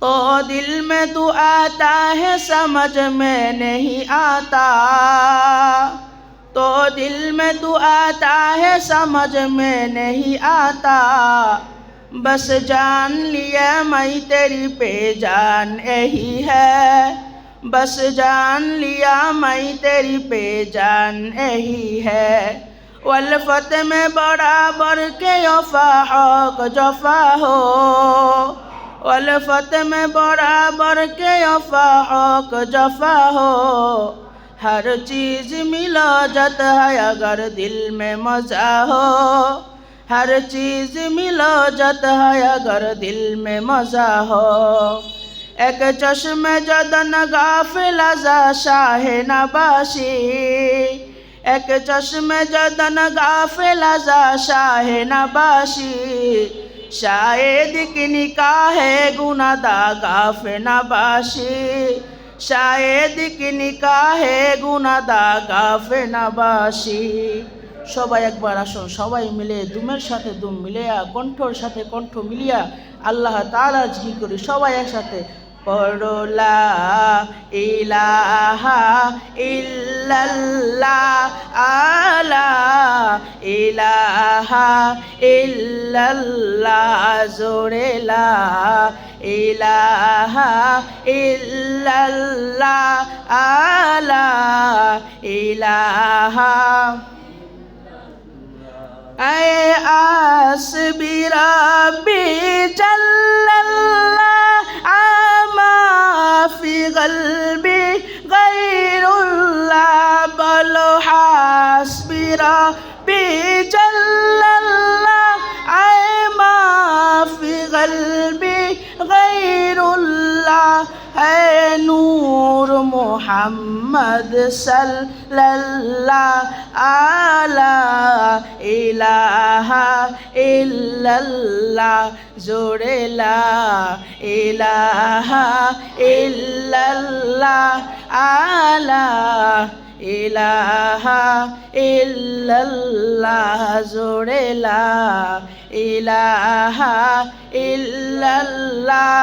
तो दिल में तू आता है, समझ में नहीं आता। तो दिल में तू आता है, समझ में नहीं आता। बस जान लिया मैं तेरी पे जान यही है। बस जान लिया मैं तेरी पे जान यही है। वल्फत में बराबर के वफा हक, जफा हो। वल्फत में बराबर के वफा हक जफा हो हर चीज मिलो जत है अगर दिल में मजा हो हर चीज मिलो जत है अगर दिल में मजा हो এক চশমে যদন গাফিল আজা শাহে নবাসী এক চশমে যদন গাফিল আজা শাহে নবাসী শায়েদ কি নিকাহে গুনাদা, গাফে নবাসী শায়েদ কি নিকাহে গুনাদা, গাফে নবাসী সবাই একবার আসুন সবাই মিলে দুমের সাথে দুম মিলিয়া, কণ্ঠর সাথে কণ্ঠ মিলিয়া আল্লাহ তালা জি করি, সবাই একসাথে। পড়লা ইলাহা ইল্লাল্লাহ, আলা ইলাহা ইল্লাল্লাহ জোরেলা ইলাহা ইল্লাল্লাহ আলা ইলাহা اے آس بھی ربی جل اے نور محمد صلی اللہ علیہ الہ الا اللہ جوڑے لا الہ الا اللہ علیہ ইলাহা ইল্লাল্লাহ জোরে লা ইলাহা ইল্লাল্লাহ